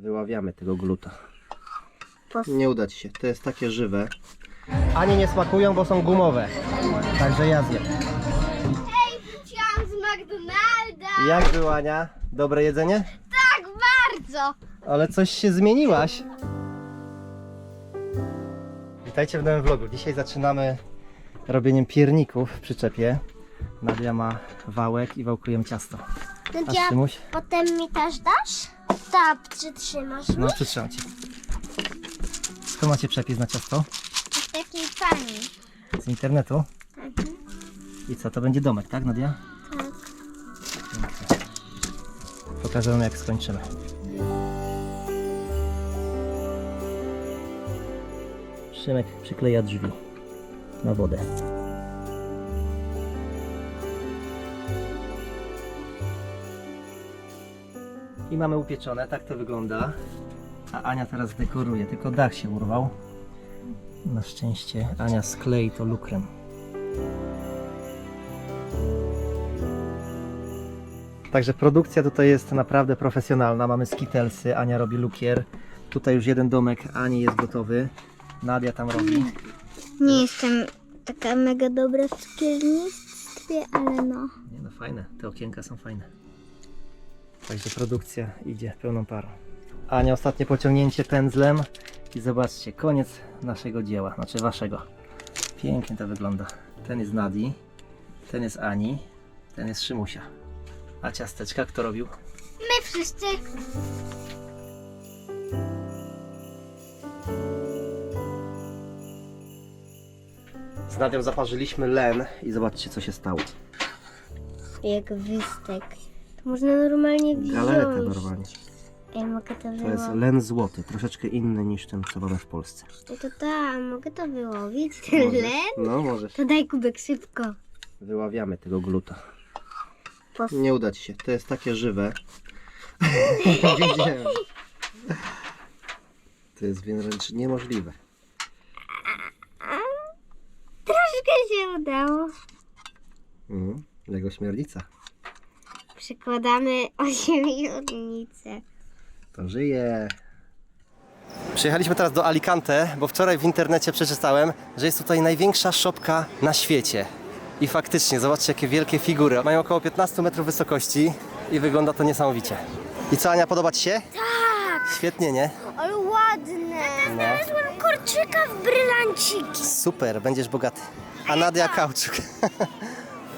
Wyławiamy tego gluta. Nie uda Ci się, to jest takie żywe. Ani nie smakują, bo są gumowe. Także ja zjem. Hej, wróciłam z McDonalda! Jak było Ania? Dobre jedzenie? Tak bardzo! Ale coś się zmieniłaś. Witajcie w nowym vlogu. Dzisiaj zaczynamy robieniem pierników w przyczepie. Nadia ma wałek i wałkujemy ciasto. A Szymuś? potem mi też dasz? Tak, przytrzymasz mi? No, przytrzymam Cię. Tu macie przepis na ciasto Z takiej pani. z internetu. Mhm. I co, to będzie domek, tak Nadia? Tak. Pokażę wam jak skończymy. Szymek przykleja drzwi na wodę. Mamy upieczone, tak to wygląda. A Ania teraz dekoruje, tylko dach się urwał. Na szczęście Ania sklei to lukrem. Także produkcja tutaj jest naprawdę profesjonalna. Mamy skitelsy, Ania robi lukier. Tutaj już jeden domek Ani jest gotowy. Nadia tam robi. Nie jestem taka mega dobra w szkiernictwie, ale no. Nie no, fajne. Te okienka są fajne. Także produkcja idzie pełną parą. Ania, ostatnie pociągnięcie pędzlem. I zobaczcie, koniec naszego dzieła, znaczy waszego. Pięknie to wygląda. Ten jest Nadi, ten jest Ani, ten jest Szymusia. A ciasteczka kto robił? My wszyscy. Z Nadią zaparzyliśmy len i zobaczcie co się stało. Jak wystek. To można normalnie wziąć. Galetę normalnie. Ej, mogę to To jest wyłowić. len złoty, troszeczkę inny niż ten co mamy w Polsce. To, to tak, mogę to wyłowić? Ten Możesz. len? No możesz. To daj kubek szybko. Wyławiamy tego gluta. Pos- Nie uda Ci się, to jest takie żywe. Wiedziałem. To jest wręcz niemożliwe. Troszkę się udało. Mhm. Lego śmiernica. Przekładamy ośmiornicę. To żyje. Przyjechaliśmy teraz do Alicante, bo wczoraj w internecie przeczytałem, że jest tutaj największa szopka na świecie. I faktycznie, zobaczcie jakie wielkie figury. Mają około 15 metrów wysokości i wygląda to niesamowicie. I co Ania, podoba Ci się? Tak, Świetnie, nie? ale ładne. No. Znalazłam korczyka w brylanciki. Super, będziesz bogaty. A Nadia kauczuk.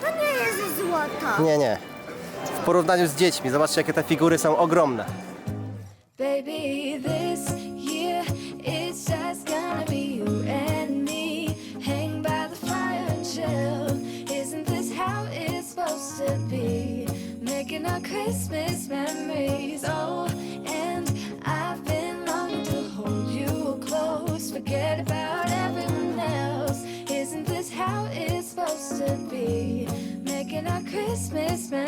To nie jest złoto. Nie, nie. W porównaniu z dziećmi, zobaczcie jakie te figury są ogromne. Baby, this year it's just gonna be you and me. Hang by the fire and chill. Isn't this how it's supposed to be? Making our Christmas memories. Oh, and I've been longing to hold you close. Forget about everyone else. Isn't this how it's supposed to be? Making our Christmas memories.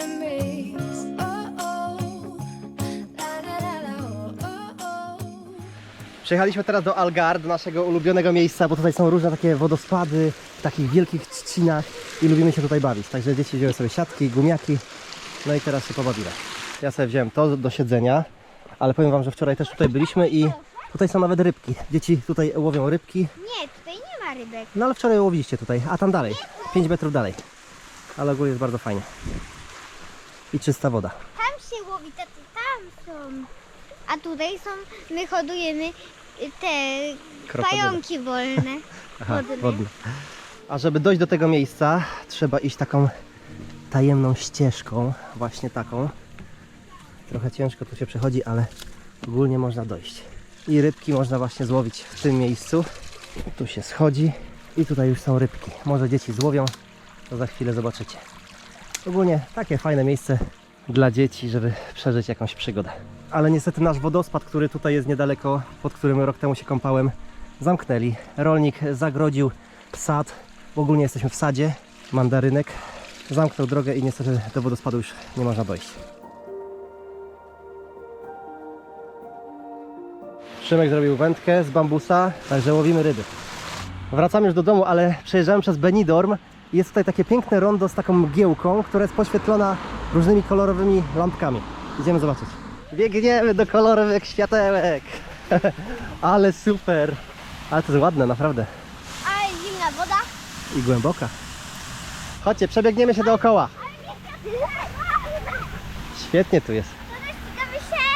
Przyjechaliśmy teraz do Algar, do naszego ulubionego miejsca, bo tutaj są różne takie wodospady w takich wielkich trzcinach i lubimy się tutaj bawić. Także dzieci wzięły sobie siatki, gumiaki, no i teraz się pobawimy. Ja sobie wziąłem to do siedzenia, ale powiem Wam, że wczoraj też tutaj byliśmy i tutaj są nawet rybki. Dzieci tutaj łowią rybki, Nie, tutaj nie ma rybek. no ale wczoraj łowiliście tutaj, a tam dalej, 5 metrów dalej. Ale ogólnie jest bardzo fajnie. I czysta woda. Tam się łowi, taty, tam są. A tutaj są, my hodujemy y, te Krokodyle. pająki wolne. Aha, Wodne. wodny. A żeby dojść do tego miejsca, trzeba iść taką tajemną ścieżką, właśnie taką. Trochę ciężko tu się przechodzi, ale ogólnie można dojść. I rybki można właśnie złowić w tym miejscu. Tu się schodzi i tutaj już są rybki. Może dzieci złowią, to za chwilę zobaczycie. Ogólnie takie fajne miejsce dla dzieci, żeby przeżyć jakąś przygodę. Ale niestety nasz wodospad, który tutaj jest niedaleko, pod którym rok temu się kąpałem, zamknęli. Rolnik zagrodził sad, ogólnie jesteśmy w sadzie, mandarynek. Zamknął drogę i niestety do wodospadu już nie można dojść. Szymek zrobił wędkę z bambusa, także łowimy ryby. Wracamy już do domu, ale przejeżdżałem przez Benidorm jest tutaj takie piękne rondo z taką mgiełką, która jest poświetlona różnymi kolorowymi lampkami. Idziemy zobaczyć. Biegniemy do kolorowych światełek. Ale super. Ale to jest ładne, naprawdę. A zimna woda. I głęboka. Chodźcie, przebiegniemy się dookoła. Świetnie tu jest.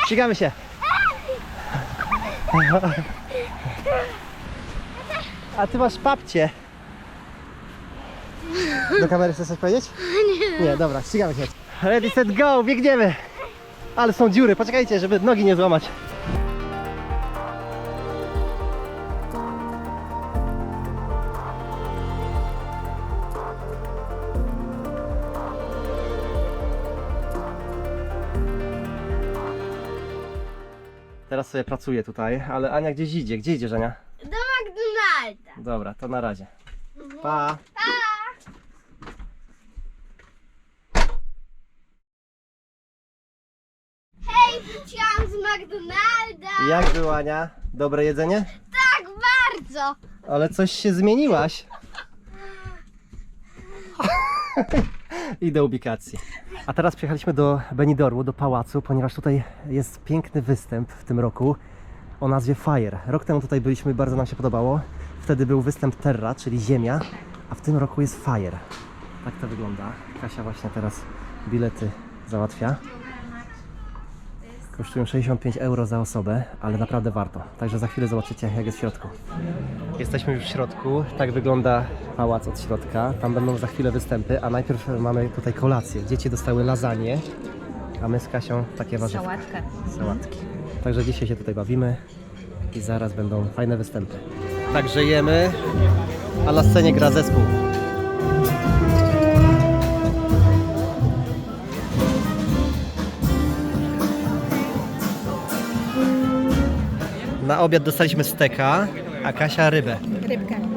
Ścigamy się. Ścigamy się. A ty masz papcie. Do kamery chcesz coś powiedzieć? Nie. Nie, dobra, ścigamy się. Ready, set, go, biegniemy. Ale są dziury, poczekajcie, żeby nogi nie złamać. Teraz sobie pracuję tutaj, ale Ania gdzieś idzie. Gdzie idziesz, Ania? Do McDonalda. Dobra, to na razie. Pa! Hej, wróciłam z McDonalda. Jak było, Ania? Dobre jedzenie? Tak bardzo. Ale coś się zmieniłaś. I do ubikacji. A teraz przyjechaliśmy do Benidormu, do pałacu, ponieważ tutaj jest piękny występ w tym roku o nazwie Fire. Rok temu tutaj byliśmy, bardzo nam się podobało. Wtedy był występ Terra, czyli Ziemia, a w tym roku jest Fire. Tak to wygląda. Kasia właśnie teraz bilety załatwia. Kosztują 65 euro za osobę, ale naprawdę warto. Także za chwilę zobaczycie, jak jest w środku. Jesteśmy już w środku. Tak wygląda pałac od środka. Tam będą za chwilę występy, a najpierw mamy tutaj kolację. Dzieci dostały lasagne, a my z Kasią takie warzywka. Sałatkę. Sałatki. Także dzisiaj się tutaj bawimy i zaraz będą fajne występy. Także jemy, a na scenie gra zespół. Na obiad dostaliśmy steka, a Kasia rybę. Rybka.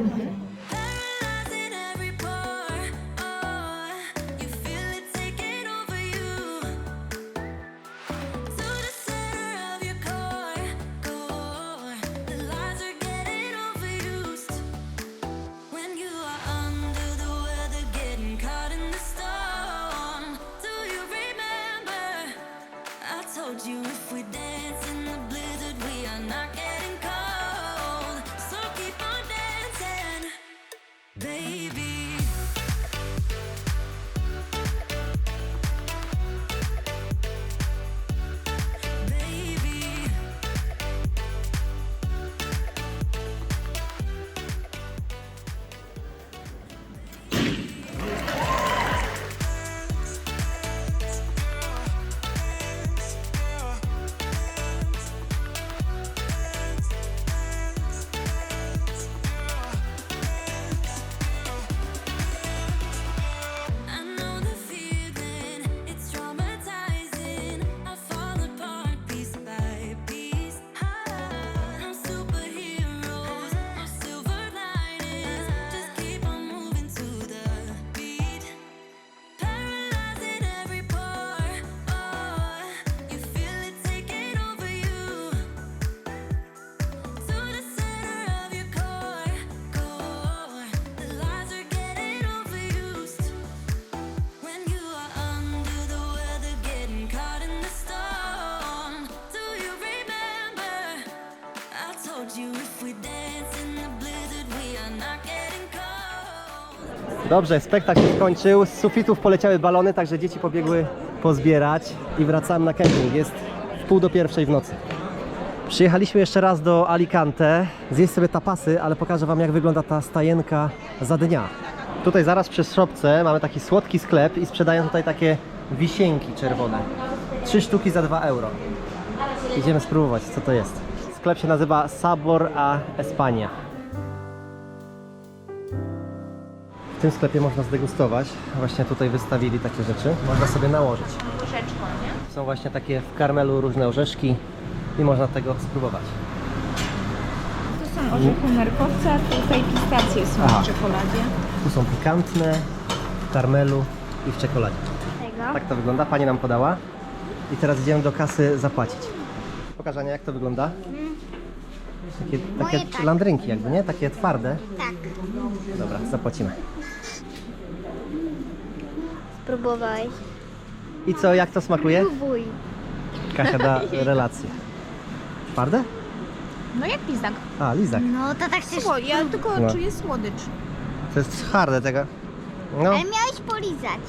Dobrze, spektakl się skończył. Z sufitów poleciały balony, także dzieci pobiegły pozbierać i wracamy na kemping. Jest w pół do pierwszej w nocy. Przyjechaliśmy jeszcze raz do Alicante, zjeść sobie tapasy, ale pokażę Wam jak wygląda ta stajenka za dnia. Tutaj zaraz przy szopce mamy taki słodki sklep i sprzedają tutaj takie wisienki czerwone. Trzy sztuki za 2 euro. Idziemy spróbować co to jest. Sklep się nazywa Sabor a España. W tym sklepie można zdegustować. Właśnie tutaj wystawili takie rzeczy. Można sobie nałożyć. Troszeczkę, nie? Są właśnie takie w karmelu różne orzeszki i można tego spróbować. To są orzechy nerkowca, tutaj pistacje są Aha. w czekoladzie. Tu są pikantne, w karmelu i w czekoladzie. Tego. Tak to wygląda, pani nam podała. I teraz idziemy do kasy zapłacić. Pokaż Ania, jak to wygląda. Takie, Moje takie tak. landrynki jakby, nie? Takie twarde. Tak. Dobra, zapłacimy. Spróbowałeś. I co, jak to smakuje? Próbuj. Kasia da relację. Twarde? No jak lizak. A, lizak. No to tak się... Sło, ja tylko No. czuję słodycz. To jest harde tego. No, Ale miałeś polizać.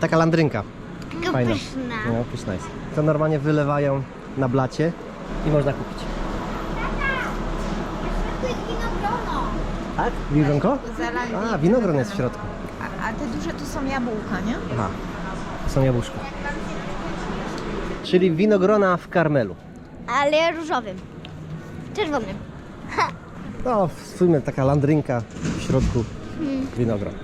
taka landrynka. Tylko Fajna. pyszna. No, pyszna jest. To normalnie wylewają na blacie i można kupić. To jest winogrono. Tak? Winogronko? A, winogron jest w środku. Te duże to są jabłka, nie? Aha, to są jabłuszka. Czyli winogrona w karmelu. Ale różowym. Czerwonym. No, w sumie taka landrynka w środku winogron.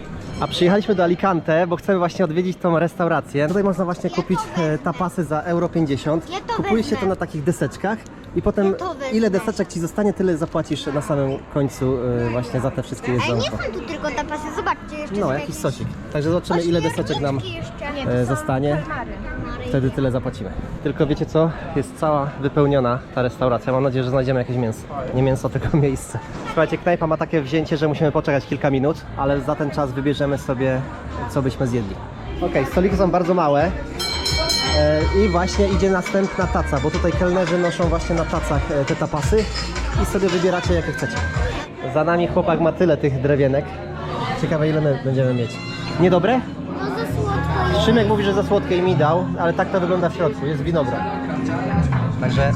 A przyjechaliśmy do Alicante, bo chcemy właśnie odwiedzić tą restaurację. Tutaj można właśnie kupić e, tapasy za euro 50. Ja to Kupuje się wezmę. to na takich deseczkach i potem Ja to wezmę. ile deseczek ci zostanie, tyle zapłacisz na samym końcu e, właśnie za te wszystkie Ale nie jedzonko. są tu tylko tapasy. Zobaczcie, jeszcze No, są jakiś sosik. Także zobaczymy ile deseczek nam Jeszcze. e, zostanie. Kalmary. Wtedy tyle zapłacimy. Tylko wiecie co? Jest cała wypełniona ta restauracja. Mam nadzieję, że znajdziemy jakieś mięso. Nie mięso, tylko miejsce. Słuchajcie, knajpa ma takie wzięcie, że musimy poczekać kilka minut, ale za ten czas wybierzemy sobie, co byśmy zjedli. Okej, stoliki są bardzo małe. E, I właśnie idzie następna taca, bo tutaj kelnerzy noszą właśnie na tacach e, te tapasy i sobie wybieracie jakie chcecie. Za nami chłopak ma tyle tych drewienek. Ciekawe ile my będziemy mieć. Niedobre? Szymek mówi, że za słodkie i mi dał, ale tak to wygląda w środku, jest winogron. Także...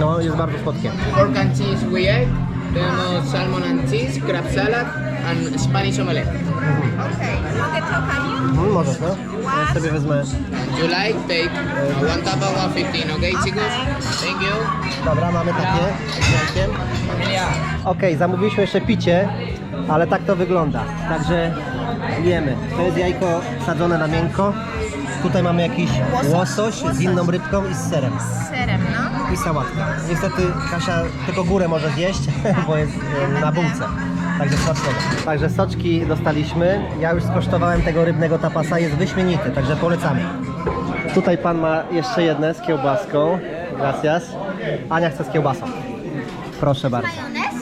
No, jest bardzo słodkie. pork and cheese we egg, tenemos salmon and cheese, crab salad, and Spanish omelette. Okej, mogę trochę? Mm, możesz, no? Ja sobie wezmę... You like, take uh, one tapa, one fifteen, okay, chicos? Thank you. Dobra, mamy takie. Okej, zamówiliśmy jeszcze picie, ale tak to wygląda. Także jemy. To jest jajko sadzone na miękko. Tutaj mamy jakiś łosoś z inną rybką i z serem. Z serem, no. i sałatka. Niestety Kasia tylko górę może zjeść, bo jest e, na bułce. Także smacznego. Także soczki dostaliśmy. Ja już skosztowałem tego rybnego tapasa, jest wyśmienity, także polecamy. Tutaj pan ma jeszcze jedne z kiełbaską. Gracias. Ania chce z kiełbasą. Proszę bardzo. Majonez?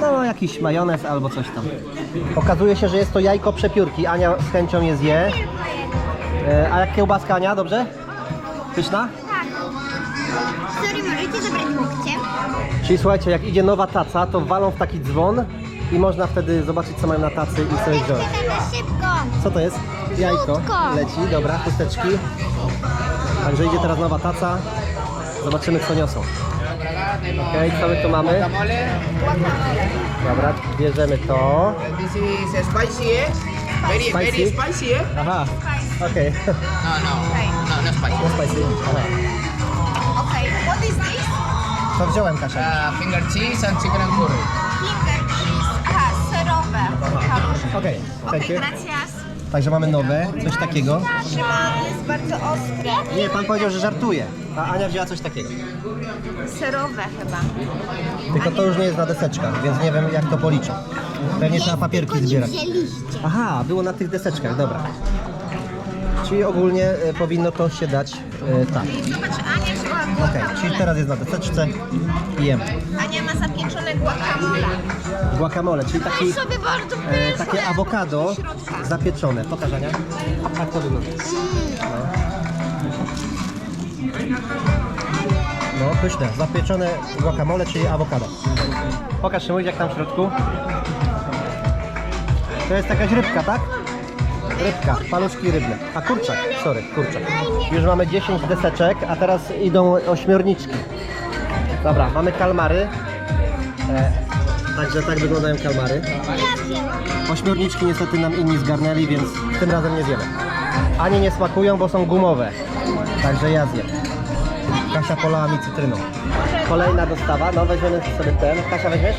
No, jakiś majonez albo coś tam. Okazuje się, że jest to jajko przepiórki. Ania z chęcią je zje. E, A jak kiełbaska, Ania, dobrze? Pyszna? Tak. Sorry, możecie zabrać łokciem? Czyli słuchajcie, jak idzie nowa taca, to walą w taki dzwon i można wtedy zobaczyć, co mają na tacy i sobie wziąć. Szybko. Co to jest? Jajko. Żółtko. Leci, dobra, chusteczki. Także idzie teraz nowa taca. Zobaczymy, co niosą. Okej, co my tu mamy? Guacamole. Dobra, bierzemy to. This is spicy, eh? Very, very Spicy? eh? Aha, okej. No, no, no, no spicy. No spicy. Aha. What is this? To wziąłem, Kasia. Uh, finger cheese and chicken and curry. Finger cheese. Aha, serowe. Okej, thank Okej, you. Także mamy nowe, coś takiego. Szymon jest bardzo ostre. Nie, pan powiedział, że żartuje. A Ania wzięła coś takiego. Serowe chyba. Tylko to już nie jest na deseczkach, więc nie wiem, jak to policzę. Pewnie trzeba papierki zbierać. wzięliście. Aha, było na tych deseczkach, dobra. Czyli ogólnie e, powinno to się dać e, tak. Zobacz, Ania Okej, czyli teraz jest na deseczce i jemy. Ania ma zapieczone guacamole. Guacamole, czyli taki, e, takie awokado zapieczone. Pokaż Ania. Tak to wygląda. No. no, pyszne. Zapieczone guacamole, czyli awokado. Pokaż Szymuś, jak tam w środku. To jest jakaś rybka, tak? Rybka, paluszki rybne. A kurczak, sorry, kurczak. Już mamy 10 deseczek, a teraz idą ośmiorniczki. Dobra, mamy kalmary. E, także tak wyglądają kalmary. Ośmiorniczki niestety nam inni zgarnęli, więc tym razem nie zjemy. Ani nie smakują, bo są gumowe. Także ja zjem. Kasia polała mi cytryną. Kolejna dostawa, no weźmiemy sobie ten. Kasia weźmiesz?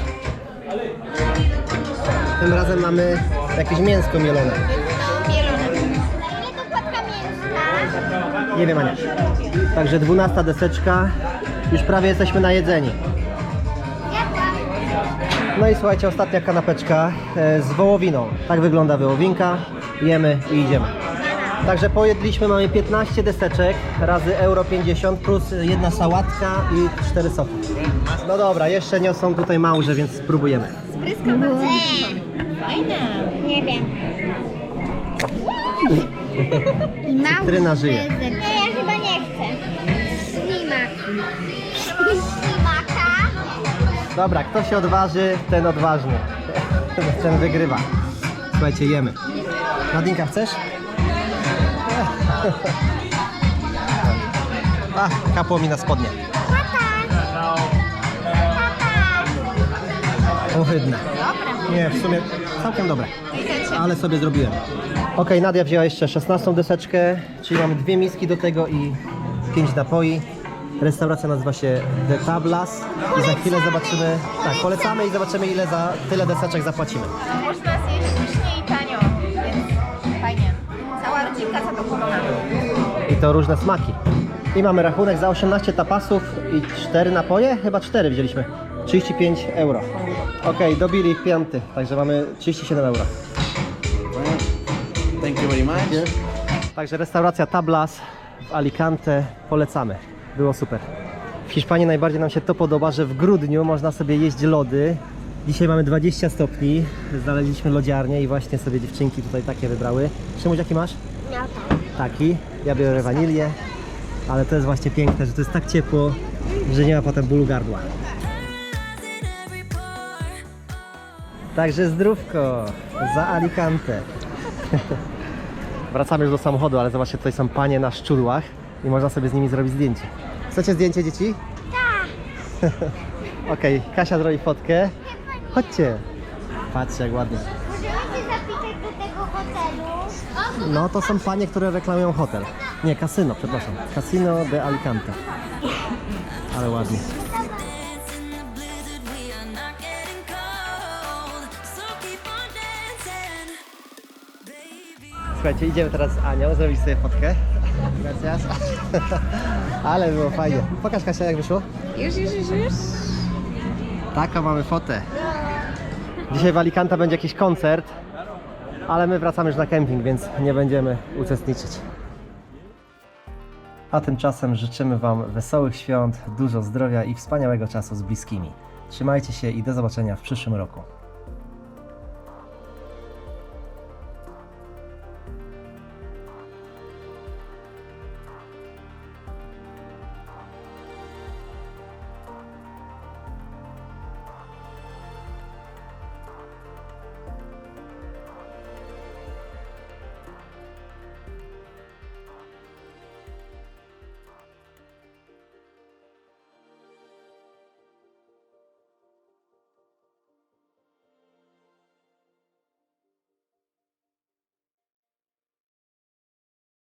Tym razem mamy jakieś mięsko mielone. Nie wiem Ania. Także 12 deseczka. Już prawie jesteśmy najedzeni. No i słuchajcie, ostatnia kanapeczka e, z wołowiną. Tak wygląda wołowinka. Jemy i idziemy. Także pojedliśmy, mamy 15 deseczek razy euro 50 plus jedna sałatka i 4 soki. No dobra, jeszcze niosą tutaj małże, więc spróbujemy. Fajne. Nie wiem. I mały Cytryna żyje. prezent. Nie, ja chyba nie chcę. Ślimak. Ślimaka? Dobra, kto się odważy, ten odważny. Ten wygrywa. Słuchajcie, jemy. Nadinka, chcesz? A, kapło mi na spodnie. Ohydne. Nie, w sumie całkiem dobre. Ale sobie zrobiłem. Ok, Nadia wzięła jeszcze 16 deseczkę, czyli mamy dwie miski do tego i 5 napoi. Restauracja nazywa się The Tablas i za chwilę zobaczymy, tak, polecamy i zobaczymy ile za tyle deseczek zapłacimy. Można zjeść pysznie i tanio, więc fajnie. Cała rodzinka zadowolona. I to różne smaki. I mamy rachunek za 18 tapasów i 4 napoje, chyba 4 wzięliśmy. 35 euro. Ok, dobili piąty, także mamy 37 euro. Thank you very much. Także restauracja Tablas w Alicante polecamy. Było super. W Hiszpanii najbardziej nam się to podoba, że w grudniu można sobie jeść lody. Dzisiaj mamy 20 stopni, znaleźliśmy lodziarnię i właśnie sobie dziewczynki tutaj takie wybrały. Szymuś, jaki masz? Taki. Ja biorę wanilię, ale to jest właśnie piękne, że to jest tak ciepło, że nie ma potem bólu gardła. Także zdrówko za Alicante. Wracamy już do samochodu, ale zobaczcie, tutaj są panie na szczudłach i można sobie z nimi zrobić zdjęcie. Chcecie zdjęcie dzieci? Tak. Okej, Kasia zrobi fotkę. Chodźcie. Patrzcie jak ładnie. Możemy się zapisać do tego hotelu? No to są panie, które reklamują hotel. Nie, kasyno, przepraszam. Casino de Alicante. Ale ładnie. Słuchajcie, idziemy teraz z Anią zrobić sobie fotkę. Gracias. Ale było fajnie. Pokaż Kasia jak wyszło. Już, już, już, już. Taką mamy fotę. Dzisiaj w Alicante będzie jakiś koncert, ale my wracamy już na kemping, więc nie będziemy uczestniczyć. A tymczasem życzymy Wam wesołych świąt, dużo zdrowia i wspaniałego czasu z bliskimi. Trzymajcie się i do zobaczenia w przyszłym roku.